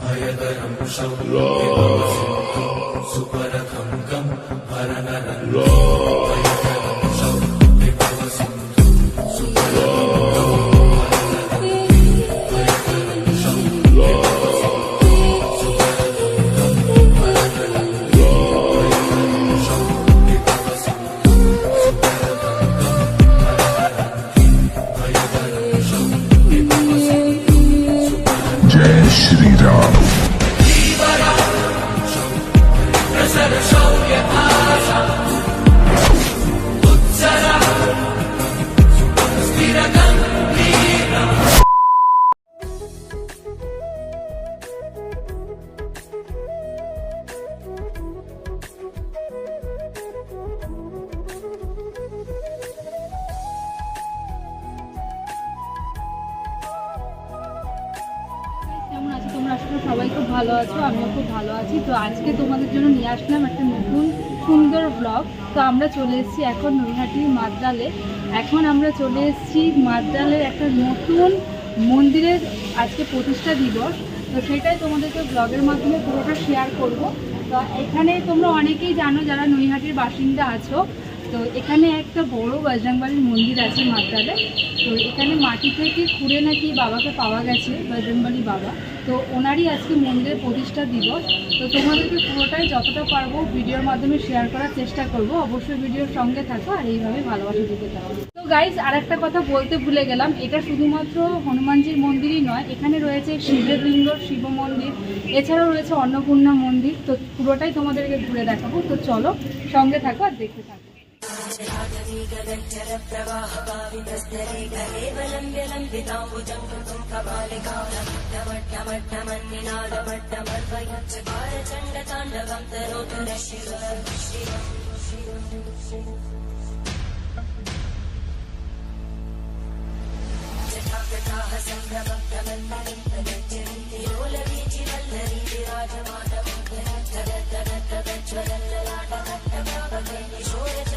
భయగరం శం సుపరథం గం పరగరం ভালো আছো, আমিও খুব ভালো আছি। তো আজকে তোমাদের জন্য নিয়ে আসলাম একটা নতুন সুন্দর ব্লগ তো আমরা চলে এসেছি এখন নৈহাটি মাদ্রালে। এখন আমরা চলে এসেছি মাদ্রালের একটা নতুন মন্দিরের আজকে প্রতিষ্ঠা দিবস। তো সেটাই তোমাদেরকে ব্লগের মাধ্যমে পুরোটা শেয়ার করব। তো এখানে তোমরা অনেকেই জানো যারা নৈহাটির বাসিন্দা আছো। তো এখানে একটা বড় বজরংবালির মন্দির আছে মাদ্রালে। তো এখানে মাটি থেকে খুঁড়ে নাকি বাবাকে পাওয়া গেছে বজরংবালি বাবা। তো ওনারই আজকে মন্দিরের প্রতিষ্ঠা দিবস। তো তোমাদেরকে পুরোটাই যতটা পারব ভিডিওর মাধ্যমে শেয়ার করার চেষ্টা করব। অবশ্যই ভিডিওর সঙ্গে থাকো আর এইভাবে ভালোবাসা দিতে থাকো। তো গাইজ আর একটা কথা বলতে ভুলে গেলাম, এটা শুধুমাত্র হনুমানজির মন্দিরই নয়, এখানে রয়েছে শিবের লিঙ্গ শিব মন্দির, এছাড়াও রয়েছে অন্নপূর্ণা মন্দির। তো পুরোটাই তোমাদেরকে ঘুরে দেখাবো। তো চলো সঙ্গে থাকো আর দেখতে থাকো। प्रवाहभावितस्तरेकलेवलम्ब्यलम्बिताम्बुजम् कृतुम् कपालिका मट्टमट्टमन्निनादमट्टमर्वयच्चकारचण्डताण्डवम् तरोतु न शिवम् शिवम् शिवम् शिवम् ोलवीचिवल्लरीराजमानवज्वलल्ललाटकट्टभावकैशोर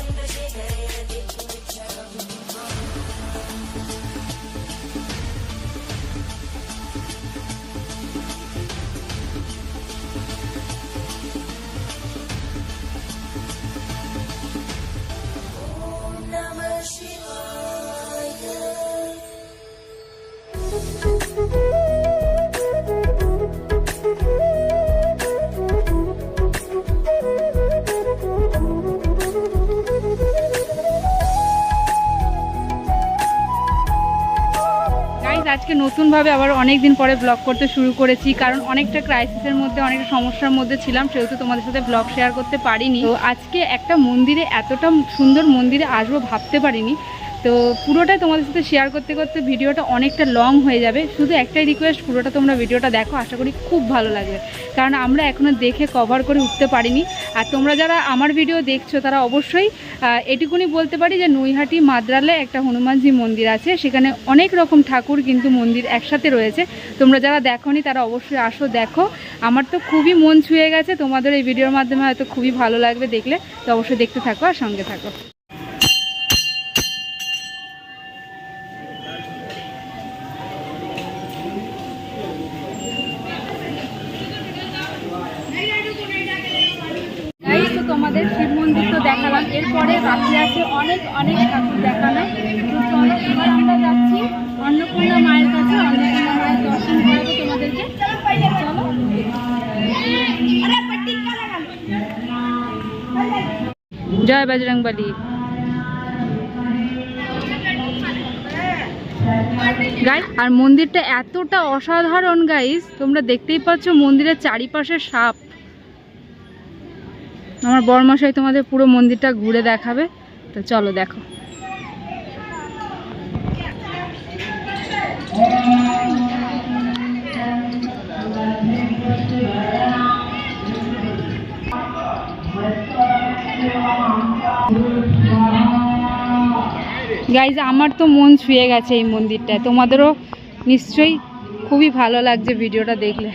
আজকে নতুনভাবে আবার অনেক দিন পরে ব্লগ করতে শুরু করেছি, কারণ অনেকটা ক্রাইসিসের মধ্যে, অনেকটা সমস্যার মধ্যে ছিলাম, সেহেতু তোমাদের সাথে ব্লগ শেয়ার করতে পারিনি। তো আজকে একটা মন্দিরে, এতটা সুন্দর মন্দিরে আসব ভাবতে পারিনি। তো পুরোটাই তোমাদের সাথে শেয়ার করতে করতে ভিডিওটা অনেকটা লং হয়ে যাবে। শুধু একটাই রিকোয়েস্ট পুরোটা তোমরা ভিডিওটা দেখো, আশা করি খুব ভালো লাগবে। কারণ আমরা এখনও দেখে কভার করে উঠতে পারিনি। আর তোমরা যারা আমার ভিডিও দেখছ, তারা অবশ্যই এটুকুনি বলতে পারি যে নৈহাটি মাদ্রালে একটা হনুমানজি মন্দির আছে। সেখানে অনেক রকম ঠাকুর কিন্তু মন্দির একসাথে রয়েছে। তোমরা যারা দেখোনি, তারা অবশ্যই আসো, দেখো। আমার তো খুবই মন ছুঁয়ে গেছে। তোমাদের এই ভিডিওর মাধ্যমে হয়তো খুবই ভালো লাগবে দেখলে। তো অবশ্যই দেখতে থাকো আর সঙ্গে থাকো এই তো তোমাদের শিব মন্দির তো দেখালাম এরপরে বাকি আছে অনেক ঠাকুর চলো, এবার আমরা যাচ্ছি অন্নপূর্ণা মায়ের কাছে। অন্নপূর্ণা মায়ের দর্শন তোমাদেরকে। চলো। জয় বজরংবলী। গাইস আর মন্দিরটা এতটা অসাধারণ গাইস তোমরা দেখতেই পাচ্ছ মন্দিরের চারিপাশে সাপ। আমার বরমশাই তোমাদের পুরো মন্দিরটা ঘুরে দেখাবে। তো চলো দেখো। গাইজ আমার তো মন ছুঁয়ে গেছে এই মন্দিরটায়। তোমাদেরও নিশ্চয়ই খুবই ভালো লাগছে ভিডিওটা দেখলে।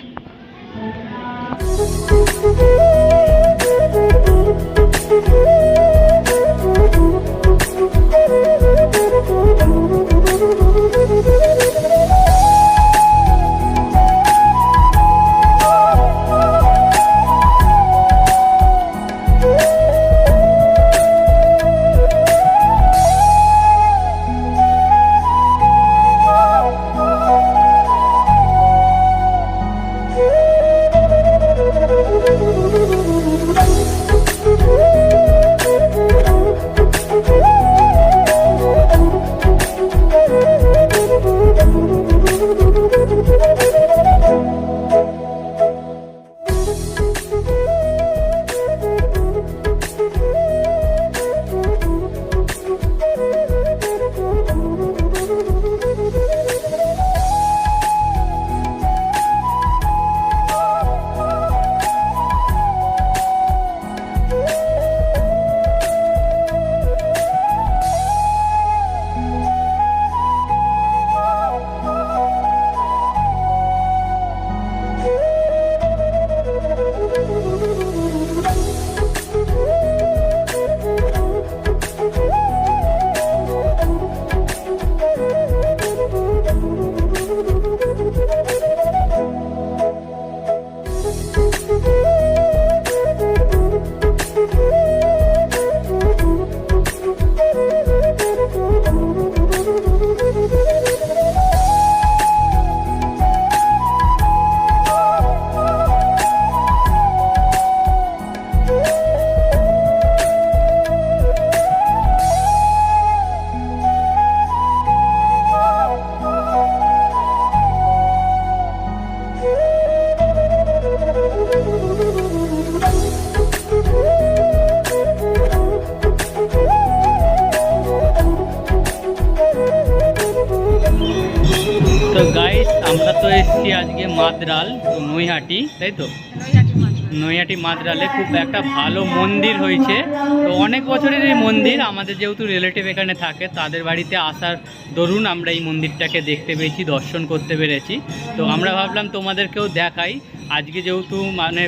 আজকে মাদ্রাল তো নৈহাটি তাই তো? নৈহাটি মাদ্রাল। নৈহাটি মাদ্রালে খুব একটা ভালো মন্দির হয়েছে। তো অনেক বছরের এই মন্দির আমাদের যেহেতু রিলেটিভ এখানে থাকে তাদের বাড়িতে আসার দরুন আমরা এই মন্দিরটাকে দেখতে পেয়েছি দর্শন করতে পেরেছি। তো আমরা ভাবলাম তোমাদেরকেও দেখাই। আজকে যেহেতু মানে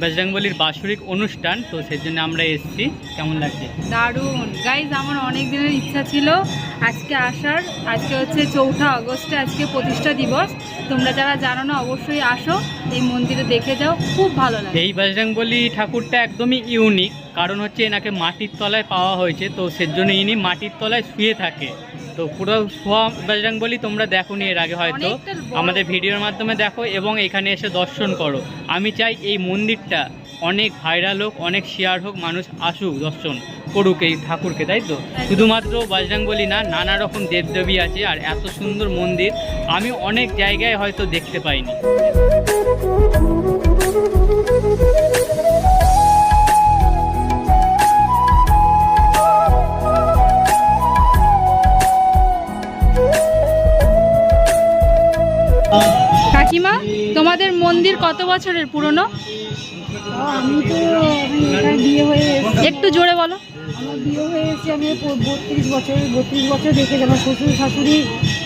বজরংবলির বাৎসরিক অনুষ্ঠান তো সেজন্য আমরা এসেছি। কেমন লাগছে? দারুণ। গাইজ আমার অনেক দিনের ইচ্ছা ছিল আজকে আসার। আজকে হচ্ছে চৌঠা আগস্টে আজকে প্রতিষ্ঠা দিবস। তোমরা যারা জানো না অবশ্যই আসো এই মন্দিরে দেখে যাও। খুব ভালো লাগে। এই বজরংবলী ঠাকুরটা একদমই ইউনিক কারণ হচ্ছে এনাকে মাটির তলায় পাওয়া হয়েছে তো সেজন্য ইনি মাটির তলায় শুয়ে থাকে। তো পুরো শোয়া বজরংবলী তোমরা দেখো নি এর আগে হয়তো। আমাদের ভিডিওর মাধ্যমে দেখো এবং এখানে এসে দর্শন করো। আমি চাই এই মন্দিরটা অনেক ভাইরাল হোক অনেক শেয়ার হোক মানুষ আসুক দর্শন করুক এই ঠাকুরকে তাই তো? শুধুমাত্র বজরংবলী না নানা রকম দেবদেবী আছে আর এত সুন্দর মন্দির আমি অনেক জায়গায় হয়তো দেখতে পাইনি। কাকিমা, তোমাদের মন্দির কত বছরের পুরনো? আমি তো বিয়ে একটু জোরে বলো। আমার বিয়ে হয়ে আমি বত্রিশ বছর বত্রিশ বছর দেখে আমার শ্বশুর শাশুড়ি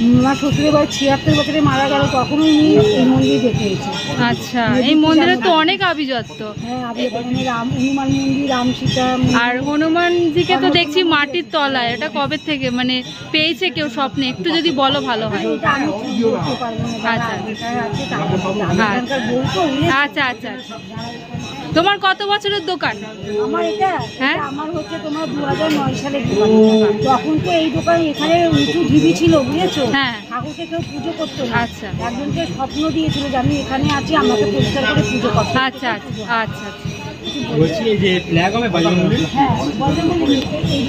আমার শ্বশুরের ছিয়াত্তর বছরে মারা গেল তখনও আমি এই মন্দির দেখে এসেছি আচ্ছা এই মন্দিরে তো অনেক আভিজাত্য। হ্যাঁ আমি এখানে রাম হনুমান মন্দির রাম সীতা আর হনুমানজিকে তো দেখছি মাটির তলায় এটা কবে থেকে মানে পেয়েছে কেউ স্বপ্নে? একটু যদি বলো ভালো হয়। আচ্ছা। বুঝেছ? আচ্ছা। আচ্ছা আচ্ছা। তোমার কত বছরের দোকান? আমার এটা হ্যাঁ? আমার হচ্ছে তোমার দু হাজার নয় সালে দোকান। তখন তো এই দোকান এখানে উঁচু ঢিবি ছিল বুঝেছ? হ্যাঁ। ঠাকুরকে কেউ পুজো করতো আচ্ছা। একজনকে স্বপ্ন দিয়েছিল যে আমি এখানে আছি আমাকে পরিষ্কার করে পুজো করতে। আচ্ছা আচ্ছা আচ্ছা আচ্ছা। বলছি যে ফ্ল্যাগ হবে বজরংবলী হ্যাঁ বজরংবলী এই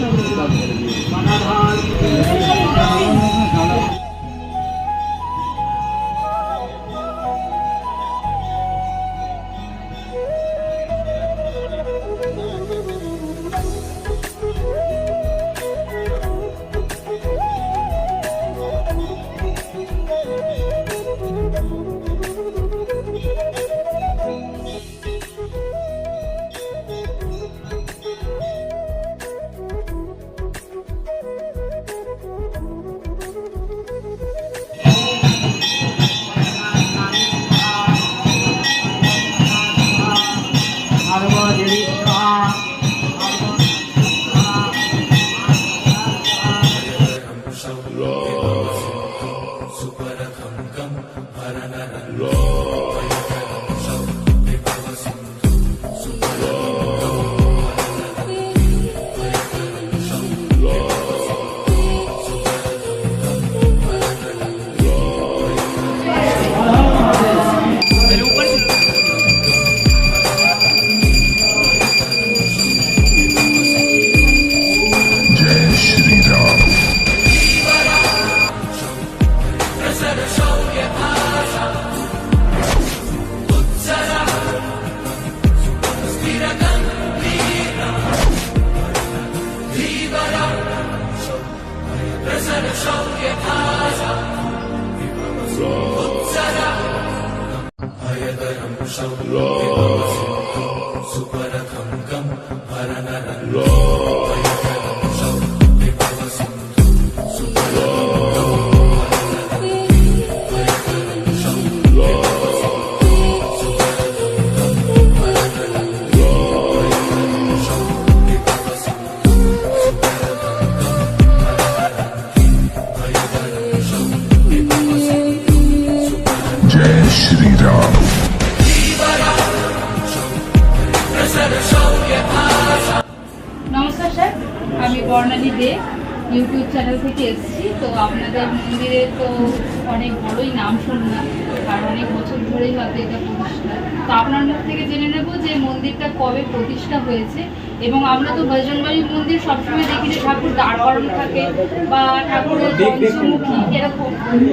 এবং আমরা তো বজরংবাড়ি মন্দির সবসময় দেখি যে ঠাকুর দাঁড় করানো থাকে বা ঠাকুরের পঞ্চমুখী এরকম।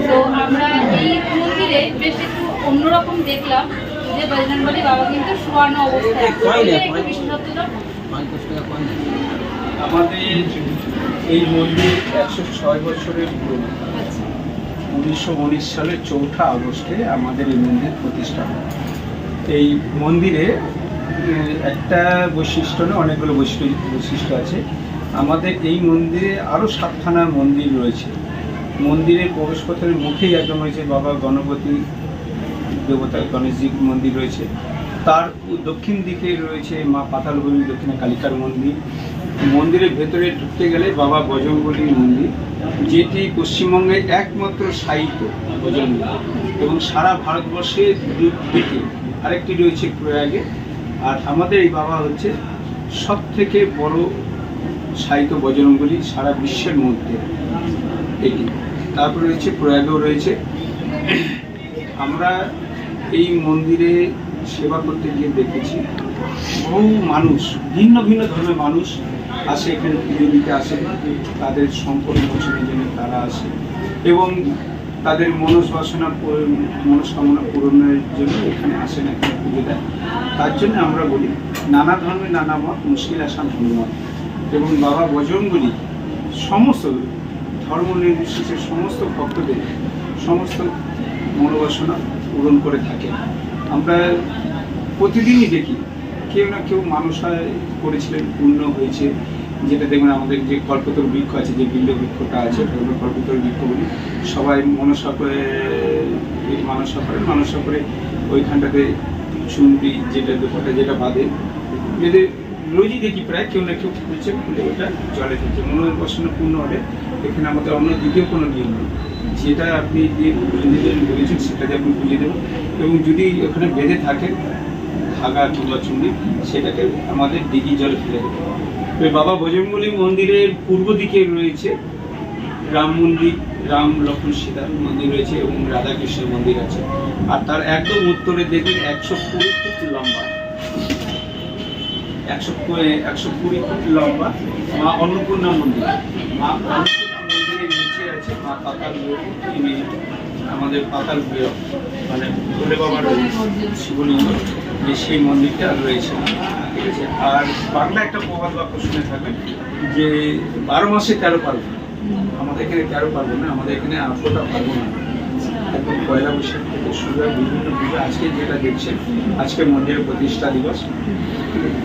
তো আমরা এই মন্দিরে বেশ একটু অন্যরকম দেখলাম যে বজরংবাড়ি বাবা কিন্তু শোয়ানো অবস্থায় একটু বিশেষত্বটা আমাদের এই মন্দির একশো ছয় বছরের পুরনো। আচ্ছা। উনিশশো উনিশ সালের চৌঠা আগস্টে আমাদের এই মন্দির প্রতিষ্ঠা হয়। এই মন্দিরে একটা বৈশিষ্ট্য না, অনেকগুলো বৈশিষ্ট্য বৈশিষ্ট্য আছে। আমাদের এই মন্দিরে আরও সাতখানা মন্দির রয়েছে। মন্দিরের প্রবেশপথের মুখেই একদম রয়েছে বাবা গণপতি দেবতা, গণেশজির মন্দির রয়েছে। তার দক্ষিণ দিকে রয়েছে মা পাতালগুলি দক্ষিণে কালিকার মন্দির। মন্দিরের ভেতরে ঢুকতে গেলে বাবা বজরঙ্গলির মন্দির, যেটি পশ্চিমবঙ্গে একমাত্র সাহিত্য বজরঙ্গলি এবং সারা ভারতবর্ষে দু- দুটি আরেকটি রয়েছে প্রয়াগে আর আমাদের এই বাবা হচ্ছে সব থেকে বড় সাহিত্য বজরঙ্গলি সারা বিশ্বের মধ্যে। এটি। তারপরে রয়েছে, প্রয়াগেও রয়েছে। আমরা এই মন্দিরে সেবা করতে গিয়ে দেখেছি, বহু মানুষ, ভিন্ন ভিন্ন ধর্মের মানুষ আসে এখানে পুজো দিতে আসে, তাদের সম্পর্ক মোচনের জন্য তারা আসে। এবং তাদের মনস্বাসনা মনস্কামনা পূরণের জন্য এখানে আসেন এখানে পুজো দেয় তার জন্য আমরা বলি, নানা ধর্মের নানা মত মুশকিল আসান হনুমত এবং বাবা বজরঙ্গলি সমস্ত ধর্ম নির্বিশেষে সমস্ত ভক্তদের সমস্ত মনোবাসনা পূরণ করে থাকে আমরা প্রতিদিনই দেখি, কেউ না কেউ মানুষ করেছিলেন পূর্ণ হয়েছে। যেটা দেখবেন আমাদের যে কল্পতর বৃক্ষ আছে, যে বিল্ল বৃক্ষটা আছে কল্পতর বৃক্ষ বলি। সবাই মনসা করে মানসা করে মানসা করে ওইখানটাতে চুনরি যেটা দুপাটা যেটা বাঁধে। যদি রোজই দেখি প্রায়, কেউ না কেউ খুলছে খুলে ওটা জলে দিচ্ছে মনোবাসনা পূর্ণ হলে এখানে আমাদের অন্য দ্বিতীয় কোনো নিয়ম নেই। যেটা আপনি যে পুজো দিতে বলেছেন, সেটা দিয়ে আপনি পুজো দেবেন এবং যদি ওখানে বেঁধে থাকেন ধাগা কিংবা চুন্ডি সেটাকে আমাদের দিঘি জলে ফেলে দেবে। বাবা বজরঙ্গলী মন্দিরের পূর্ব দিকে রয়েছে। রাম মন্দির, রাম লক্ষ্মণ সীতার মন্দির রয়েছে এবং রাধাকৃষ্ণের মন্দির আছে। আর তার একদম উত্তরে দেখবেন একশো কুড়ি ফুট লম্বা। একশো একশো কুড়ি ফুট লম্বা মা অন্নপূর্ণা মন্দির। মা আছে মা পাতাল আমাদের পাতাল মানে বাবার সেই মন্দিরটা রয়েছে। ঠিক আছে? আর বাংলা একটা প্রবাদ বাক্য শুনে থাকবেন যে বারো মাসে তেরো পার্বণ। আমাদের এখানে তেরো পার্বণ না আমাদের এখানে আঠেরোটা পার্বণ না। একদম পয়লা বৈশাখ থেকে শুরু হয় বিভিন্ন পুজো। আজকে যেটা দেখছেন আজকে মন্দিরের প্রতিষ্ঠা দিবস।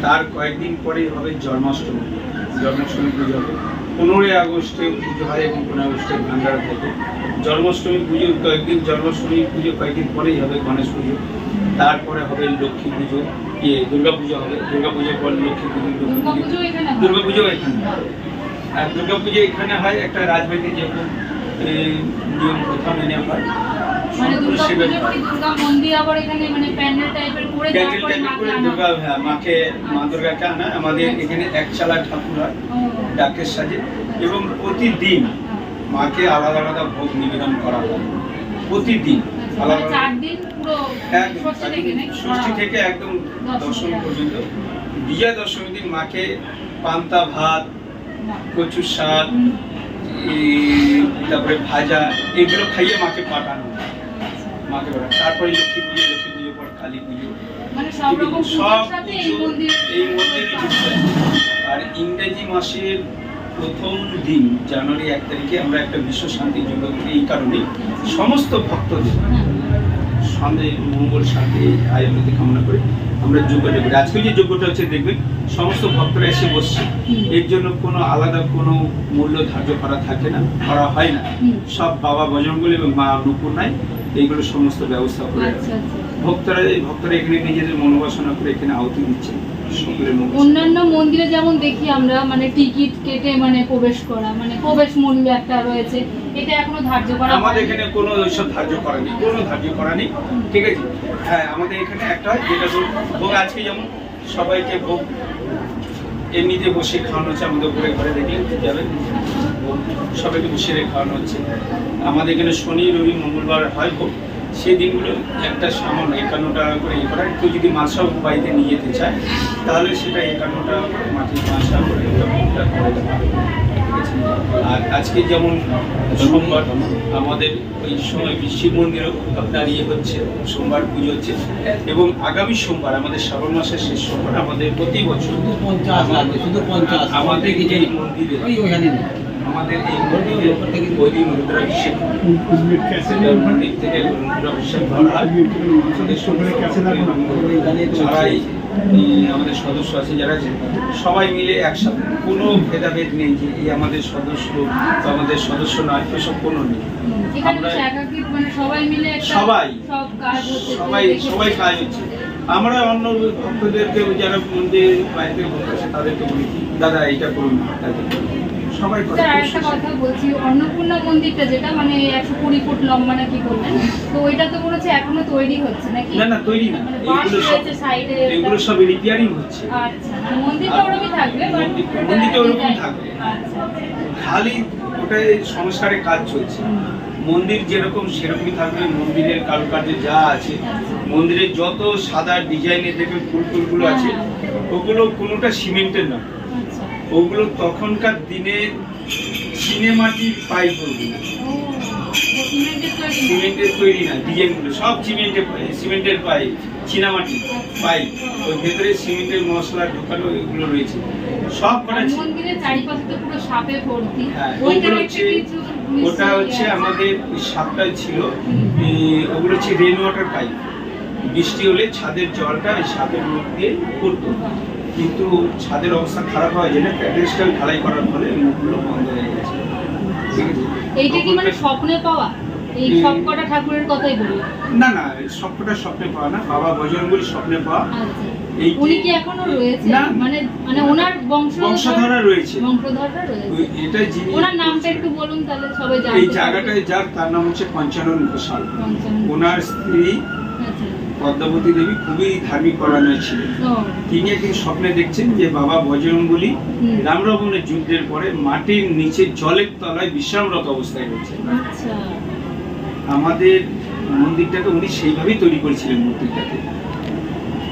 তার কয়েকদিন পরেই হবে জন্মাষ্টমী। জন্মাষ্টমী পুজো হবে। পনেরোই আগস্টে পুজো হয় এবং পনেরোই আগস্টে ভান্ডার থাকে। জন্মাষ্টমী পুজো কয়েকদিন জন্মাষ্টমী পুজো কয়েকদিন পরেই হবে গণেশ পুজো। তারপরে হবে লক্ষ্মী পুজো ইয়ে দুর্গা পুজো হবে। দুর্গা পুজোর পর লক্ষ্মী পুজো লক্ষ্মী পুজো। দুর্গাপুজো এখানে? দুর্গা পুজো এখানে। আর দুর্গা পুজো এখানে হয় একটা রাজবাড়িতে যেরকম নিয়ম প্রথা মেনে হয় মানে এখানে মানে মাকে হয়? হ্যাঁ, মা দুর্গাকে আনা। আমাদের এখানে এক চালা ঠাকুর হয় ডাকের সাজে। এবং প্রতিদিন মাকে আলাদা আলাদা ভোগ নিবেদন করা হয়। প্রতিদিন আচ্ছা, মানে ষষ্ঠী থেকে একদম দশমী দশমী পর্যন্ত। বিজয়া দশমী দিন মাকে পান্তা ভাত কচুর শাক তারপরে ভাজা এগুলো খাইয়ে মাকে পাঠানো। মাকে পাঠানো। তারপরে লক্ষ্মী পুজো লক্ষ্মী পুজোর পর কালী পুজো। মানে সব এই পুজো মন্দিরে আর ইংরেজি মাসের প্রথম দিন জানুয়ারি এক তারিখে আমরা একটা বিশ্ব শান্তি যুগ এই কারণে সমস্ত ভক্তদের হ্যাঁ। সন্দেহ মঙ্গল শান্তি আয়োগতি কামনা করে। আমরা যোগ্যটা করি আজকে যে যোগ্যটা হচ্ছে দেখবেন সমস্ত ভক্তরা এসে বসছে। এর জন্য কোনো আলাদা কোনো মূল্য ধার্য করা থাকে না করা হয় না। সব বাবা বজরঙ্গল এবং মা অন্নপূর্ণায় এইগুলো সমস্ত ব্যবস্থা করে। আচ্ছা আচ্ছা। ভক্তরা ভক্তরা এখানে নিজেদের মনোবাসনা করে এখানে আহুতি দিচ্ছে। অন্যান্য মন্দিরে যেমন দেখি আমরা মানে টিকিট কেটে মানে প্রবেশ করা মানে প্রবেশ মূল্য একটা রয়েছে। এটা এখনও ধার্য করা আমাদের। এখানে কোনো ওইসব ধার্য করা নেই কোনো ধার্য করা নেই, ঠিক আছে হ্যাঁ আমাদের এখানে একটা যেটা ভোগ আজকে যেমন, সবাইকে ভোগ, এমনিতে বসে খাওয়ানো হচ্ছে, আমাদের উপরে ঘরে দেখলে যাবেন সবাইকে বসে খাওয়ানো হচ্ছে আমাদের এখানে শনি, রবি, মঙ্গলবার হয় ভোগ, সেই দিনগুলো একটা সামান্য একান্ন টাকা করে ইয়ে করা কেউ যদি মালসা বাড়িতে নিয়ে যেতে চায়, তাহলে সেটা একান্ন টাকা করে মাটির মালসা করে করে দেওয়া আছে? আর আজকে যেমন সোমবার আমাদের ওই সময় শিব মন্দিরও আপনার ইয়ে হচ্ছে সোমবার পুজো হচ্ছে। এবং আগামী সোমবার আমাদের শ্রাবণ মাসের শেষ সোমবার আমাদের প্রতি বছর আমাদের এই মন্দিরে ওখানে নেই। আমাদের এই মন্দিরে বৈদিক মন্দির থেকে করা হয়। আমাদের সদস্য আছে যারা আছে সবাই মিলে একসাথে কোনো ভেদাভেদ নেই যে এই আমাদের সদস্য বা আমাদের সদস্য নয় এসব কোনো নেই আমরা- মানে সবাই সবাই। সবাই কাজ হচ্ছে আমরা অন্য ভক্তদেরকে যারা মন্দির বাইরে ভক্ত আছে তাদেরকে বলি দাদা এইটা করুন তাদেরকে করুন। সবাই করে। স্যার আরেকটা কথা বলছি অন্নপূর্ণা মন্দিরটা যেটা মানে একশো কুড়ি ফুট লম্বা নাকি বললেন তো ওইটা তো মনে হচ্ছে এখনও তৈরি হচ্ছে নাকি? না না তৈরি না। মানে এগুলো সব সাইডে এগুলো সব রিপেয়ারিং হচ্ছে। আচ্ছা মানে মন্দিরটা ওরকমই থাকবে মন্দিরটা ওরকম থাকবে। আচ্ছা। খালি ওটাই সংস্কারে কাজ চলছে। মন্দির যেরকম সেরকমই থাকবে মন্দিরের কারুকার্যে যা আছে। আচ্ছা। মন্দিরের যত সাদা ডিজাইনের দেখবেন ফুল টুলগুলো আছে ওগুলো কোনোটা সিমেন্টের নয়। ওগুলো তখনকার দিনে সিনেমাটির পাইপ ওগুলো সিমেন্টের তৈরি না? ডিজাইনগুলো সব সিমেন্টের সিমেন্টের পাইপ চীনামাটি পাইপ ওই ভেতরে সিমেন্টের মশলা ঢোকানো এগুলো রয়েছে। সব হ্যাঁ, ওগুলো হচ্ছে- ওটা হচ্ছে আমাদের সাপটা ছিল। ওগুলো হচ্ছে রেন ওয়াটার পাইপ বৃষ্টি হলে ছাদের জলটা ওই সাপের মুখ দিয়ে পড়তো। কিন্তু ছাদের অবস্থা খারাপ হয় যেটা প্যাডেস্টাল ঢালাই করার ফলে মুখগুলো বন্ধ হয়ে গেছে। এইটা কি মানে স্বপ্নে পাওয়া? এই হুম। সব কটা ঠাকুরের কথাই না না সবকটা স্বপ্নে পাওয়া না বাবা বজরঙ্গলি স্বপ্নে পাওয়া। আচ্ছা। এই উনি কি এখনও রয়েছে। মানে মানে ওনার বংশ বংশধরা রয়েছে। বংশধররা রয়েছে। এটা যিনি ওনার নামটা একটু বলুন তাহলে সবাই এই জায়গাটায় যার তার নাম হচ্ছে পঞ্চানন ঘোষাল। ওনার স্ত্রী আচ্ছা। পদ্মাবতী দেবী খুবই ধার্মিক পরায়ণ ছিলেন। তিনি একদিন স্বপ্নে দেখছেন যে বাবা বজরঙ্গলি হুম। রামরাবণের যুদ্ধের পরে মাটির নিচে জলের তলায় বিশ্রামরত অবস্থায় রয়েছে আচ্ছা। আমাদের মন্দিরটাকে উনি সেইভাবেই তৈরি করেছিলেন মূর্তিটাকে।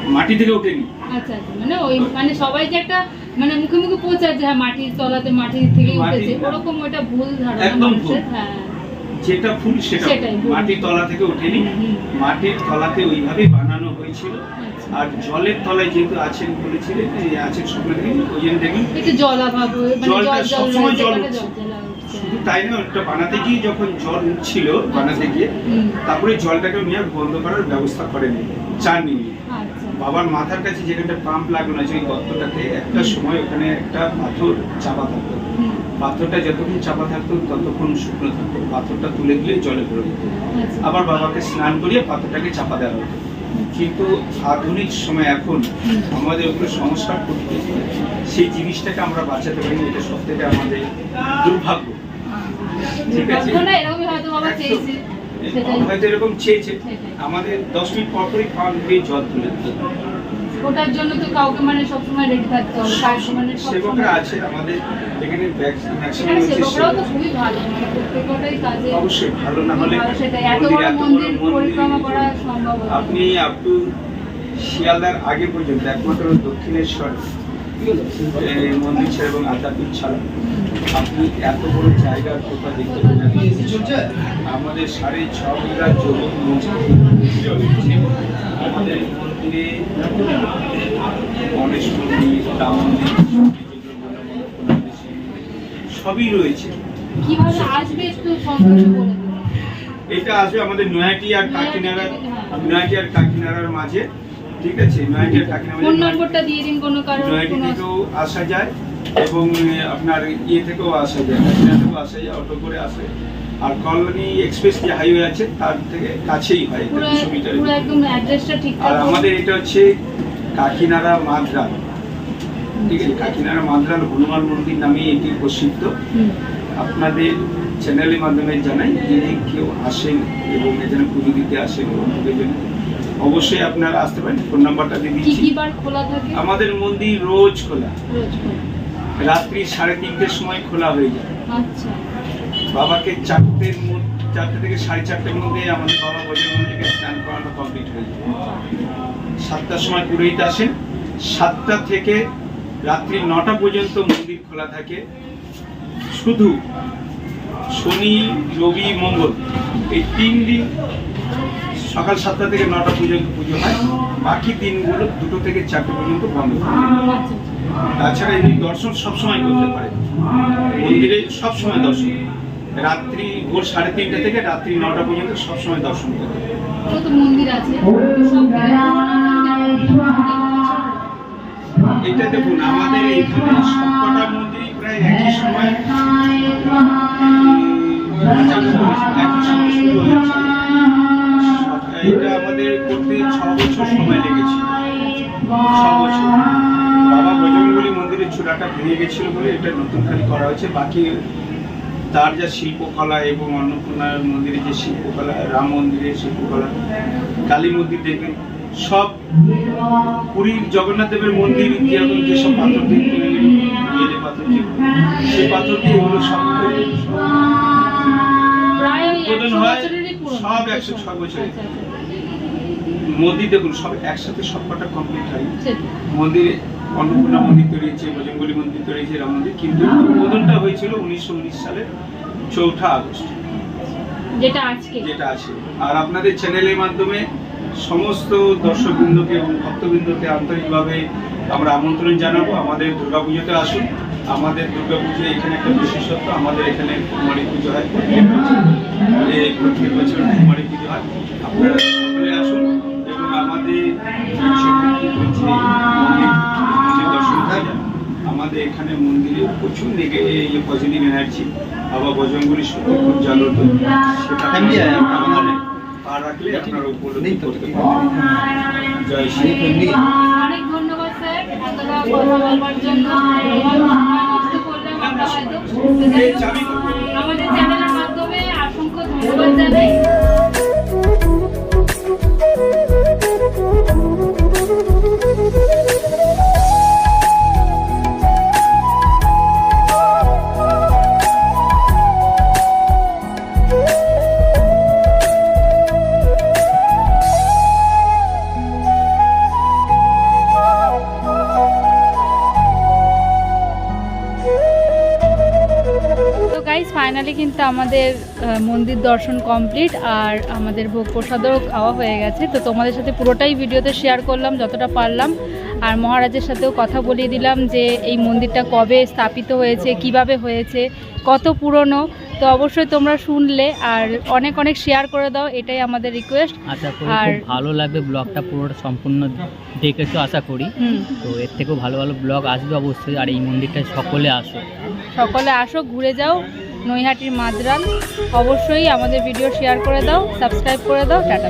মাটি থেকে ওঠেনি। আচ্ছা আচ্ছা। মানে ওই মানে সবাই যে একটা মানে মুখে মুখে পৌঁছায় যে হ্যাঁ মাটির তলাতে মাটি থেকে মাটি- উঠেছে ওরকম ওটা ভুল ধারণা একদম ভুল। হ্যাঁ। যেটা ফুল সেটা মাটির তলা থেকে ওঠেনি। মাটির তলাতে ওইভাবেই বানানো হয়েছিল। আচ্ছা। আর জলের তলায় যেহেতু আছেন বলেছিলেন এই আছেন স্বপ্নে থেকে ওই জন্য দেখুন। মানে জলটা জল জল সবসময় জল উঠছে। শুধু তাই না ওটা বানাতে গিয়ে যখন জল উঠছিল বানাতে গিয়ে তারপরে জলটাকে নিয়ে বন্ধ করার ব্যবস্থা করেন মিনিট। আচ্ছা। বাবার মাথার কাছে যেখানটা পাম্প লাগানো আছে ওই গর্তটাতে একটা সময় ওখানে একটা পাথর চাপা থাকতো। পাথরটা যতক্ষণ চাপা থাকতো ততক্ষণ শুকনো থাকতো। পাথরটা তুলে দিলে জলে পড়ে যেত আবার বাবাকে স্নান করিয়ে পাথরটাকে চাপা দেওয়া হতো। কিন্তু আধুনিক সময় এখন আমাদের ওগুলো সংস্কার করতে সেই জিনিসটাকে আমরা বাঁচাতে পারি এটা সব থেকে আমাদের দুর্ভাগ্য। ঠিক আছে? হয়তো এরকম চেয়েছে। আমাদের দশ মিনিট পর পরই পাম্প দিয়ে জল তুলে দিতে। ওটার জন্য তো কাউকে মানে সবসময় রেডি থাকতে হবে কাজ মানে সেবকরা আছে আমাদের এখানে হচ্ছে সেবকরাও তো খুবই ভালো মানে প্রত্যেকটাই কাজে অবশ্যই ভালো না হলে সেটাই। এত বড় মন্দির পরিক্রমা করা সম্ভব। আপনি আপ টু শিয়ালদার আগে পর্যন্ত একমাত্র দক্ষিণেশ্বর মন্দির ছাড়া এবং আদ্যাপীঠ ছাড়া। আপনি এত বড় জায়গার কোথাও দেখতে পাবেন? আমাদের সাড়ে ছ বিঘা জমি। আমাদের মন্দিরে গণেশ মন্দির রাম মন্দির সবই রয়েছে। এটা আসবে আমাদের নয়াটি আর কাকিনাড়ার হ্যাঁ। নয়াটি আর কাকিনাড়ার মাঝে ঠিক আছে? নয়াটি আর কাকিনাড়ার ফোন নম্বরটা দিয়ে দিন কোনো কারণ নয়াটি থেকেও আসা যায় এবং আপনার ইয়ে থেকেও আসা যায়। কাকিনাড়া থেকেও আসা যায় অটো করে আসে। আর কলোনি এক্সপ্রেস যে হাইওয়ে আছে তার থেকে কাছেই হয় দুশো মিটার আর আমাদের এটা হচ্ছে কাকিনাড়া মাদ্রাল ঠিক আছে? কাকিনাড়া মাদ্রাল হনুমান মন্দির নামে এটি প্রসিদ্ধ। আপনাদের চ্যানেলের মাধ্যমে জানাই যদি কেউ আসেন এবং এখানে পুজো দিতে আসেন জন্য। অবশ্যই আপনারা আসতে পারেন। ফোন নাম্বারটা দিয়ে দিচ্ছি। আমাদের মন্দির রোজ খোলা। রোজ খোলা। রাত্রি সাড়ে তিনটের সময় খোলা হয়ে যায়। আচ্ছা। বাবাকে চারটের চারটে থেকে সাড়ে চারটের মধ্যে আমাদের বাবা বজরঙ্গলিকে স্নান করানো কমপ্লিট হয়ে যায়। সাতটার সময় পুরোহিত আসেন। সাতটা থেকে রাত্রি নটা পর্যন্ত মন্দির খোলা থাকে। শুধু শনি, রবি, মঙ্গল। এই তিন দিন সকাল সাতটা থেকে নটা পর্যন্ত পুজো হয়। বাকি দিনগুলো দুটো থেকে চারটে পর্যন্ত বন্ধ তাছাড়া এমনি দর্শন সবসময় করতে পারে। মন্দিরে সবসময় দর্শন। রাত্রি ভোর সাড়ে তিনটে থেকে রাত্রি নটা পর্যন্ত সবসময় দর্শন করতে মন্দির আছে এটা দেখুন আমাদের এইখানে সবকটা মন্দিরই প্রায় একই সময় একই সময় শুরু হয়েছে এটা আমাদের করতে ছ বছর সময় লেগেছিল ছ বছর। বাবা বজরঙ্গলী মন্দিরের চূড়াটা ভেঙে গেছিল বলে এটা নতুন করে করা হয়েছে। বাকি তার যা শিল্পকলা এবং অন্নপূর্ণা মন্দিরে যে শিল্পকলা রাম মন্দিরের শিল্পকলা কালী মন্দির দেখবেন সব পুরীর জগন্নাথ দেবের মন্দির যেরকম যেসব পাথর দিয়ে তৈরি পাথর সেই পাথর দিয়ে এগুলো সব হয় সব একশো ছয় বছরের। আচ্ছা, আচ্ছা। মন্দির দেখুন সব একসাথে সবকটা কমপ্লিট হয়। মন্দিরে অন্নপূর্ণা মন্দির তৈরি হয়েছে বজরঙ্গলী মন্দির তৈরি হয়েছে রাম মন্দির। কিন্তু উদ্বোধনটা হয়েছিল উনিশশো উনিশ সালের চৌঠা আগস্ট। যেটা আজকে। যেটা আছে আর আপনাদের চ্যানেলের মাধ্যমে সমস্ত দর্শকবৃন্দকে এবং ভক্তবৃন্দকে আন্তরিকভাবে আমরা আমন্ত্রণ জানাব। আমাদের দুর্গাপুজোতে আসুন। আমাদের দুর্গাপুজো এখানে একটা বিশেষত্ব আমাদের এখানে কুমারী পুজো হয়। প্রত্যেক বছর কুমারী পুজো হয়। আপনারা সকলে আসুন এবং আমাদের এখানে মন্দিরে প্রচুর নেগে এই পজিটিভ এনার্জি বাবা বজরঙ্গলি সত্যি খুব জাগ্রত। সেটা আমাদের পা রাখলে আপনারা উপলব্ধি করতে পারবেন জয় শ্রী অনেক ধন্যবাদ স্যার। এতটা কথা বলবার জন্য। আমাদের চ্যানেলের মাধ্যমে অসংখ্য ধন্যবাদ জানাই। ফাইনালি কিন্তু আমাদের মন্দির দর্শন কমপ্লিট আর আমাদের ভোগ প্রসাদও খাওয়া হয়ে গেছে। তো তোমাদের সাথে পুরোটাই ভিডিওতে শেয়ার করলাম যতটা পারলাম। আর মহারাজের সাথেও কথা বলিয়ে দিলাম যে এই মন্দিরটা কবে স্থাপিত হয়েছে কীভাবে হয়েছে কত পুরনো। তো অবশ্যই তোমরা শুনলে আর অনেক অনেক শেয়ার করে দাও এটাই আমাদের রিকোয়েস্ট আশা করি আর- ভালো লাগবে ব্লগটা পুরোটা সম্পূর্ণ দেখেছ আশা করি। তো এর থেকেও ভালো ভালো ব্লগ আসবে অবশ্যই আর এই মন্দিরটা সকলে আসো। সকলে আসো ঘুরে যাও। নৈহাটির মাদ্রান অবশ্যই আমাদের ভিডিও শেয়ার করে দাও সাবস্ক্রাইব করে দাও টাটা।